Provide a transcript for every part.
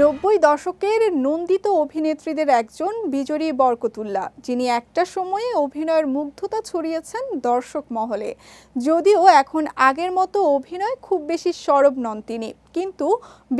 নব্বই দশকের নন্দিত অভিনেত্রীদের একজন বিজয়ী বরকতুল্লা, যিনি একটা সময়ে অভিনয়ের মুগ্ধতা ছড়িয়েছেন দর্শক মহলে। যদিও এখন আগের মতো অভিনয় খুব বেশি সরব নন তিনি, কিন্তু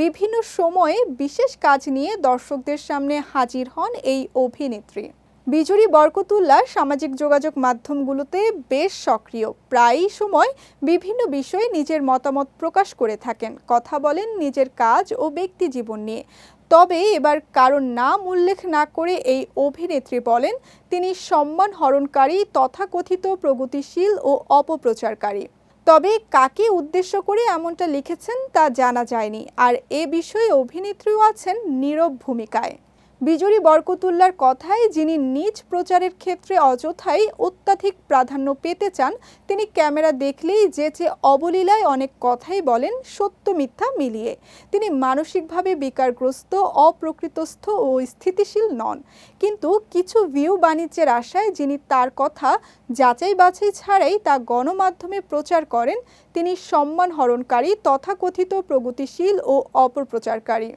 বিভিন্ন সময়ে বিশেষ কাজ নিয়ে দর্শকদের সামনে হাজির হন এই অভিনেত্রী। বিজুরি বরকতুল্লাহ সামাজিক যোগাযোগ মাধ্যমগুলোতে বেশ সক্রিয়। প্রায়ই সময় বিভিন্ন বিষয়ে নিজের মতামত প্রকাশ করে থাকেন, কথা বলেন নিজের কাজ ও ব্যক্তি জীবন নিয়ে। তবে এবার কারণ নাম উল্লেখ না করে এই অভিনেত্রী বলেন, তিনি সম্মান হরণকারী, তথাকথিত, প্রগতিশীল ও অপপ্রচারকারী। তবে কাকে উদ্দেশ্য করে এমনটা লিখেছেন তা জানা যায়নি। আর এ বিষয়ে অভিনেত্রীও আছেন নীরব ভূমিকায়। বিজুরি বরকতুল্লার কথায় যিনি নিজ প্রচারের ক্ষেত্রে অযথাই অত্যাধিক প্রাধান্য পেতে চান, তিনি ক্যামেরা দেখলেই যে যে অবলীলায় অনেক কথাই বলেন সত্য মিথ্যা মিলিয়ে। তিনি মানসিকভাবে বিকারগ্রস্ত, অপ্রকৃতস্থ ও স্থিতিশীল নন। কিন্তু কিছু ভিউ বাণিজ্যের আশায় যিনি তার কথা যাচাই বাছাই ছাড়াই তা গণমাধ্যমে প্রচার করেন, তিনি সম্মান হরণকারী, তথাকথিত প্রগতিশীল ও অপপ্রচারকারী।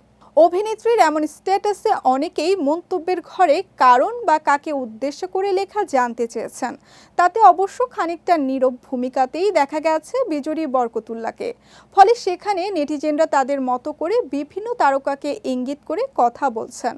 অভিনেত্রীর এমন স্ট্যাটাসে অনেকেই মন্তব্যের ঘরে কারণ বা কাকে উদ্দেশ্য করে লেখা জানতে চেয়েছেন। তাতে অবশ্য খানিকটা নীরব ভূমিকাতেই দেখা গেছে বিজয়ী বরকতুল্লাকে। ফলে সেখানে নেটিজেনরা তাদের মতো করে বিভিন্ন তারকাকে ইঙ্গিত করে কথা বলছেন।